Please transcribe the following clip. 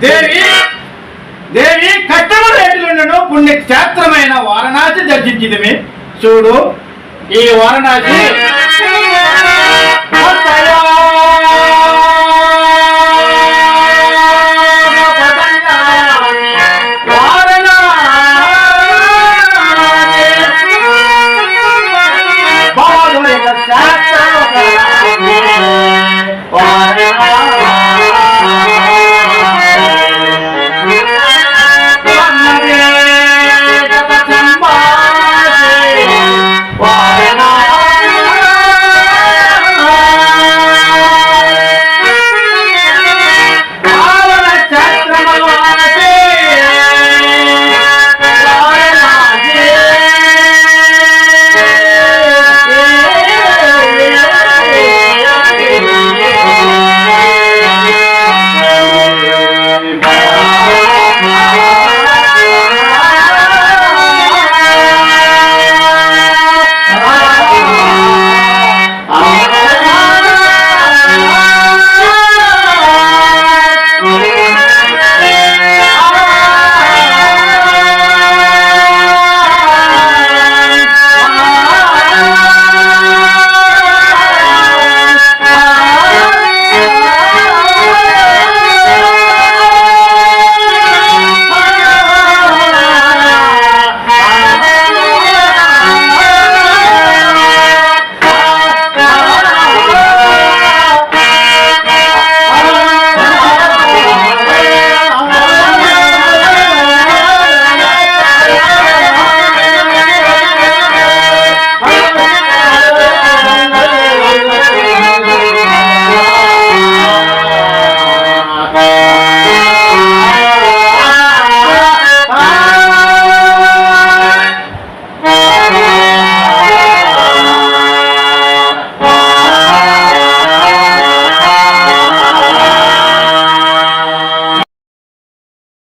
దేవి దేవి కట్టము రేటులను పుణ్యక్షేత్రమైన వారణాసి దర్శించింది చూడు ఈ వారణాసి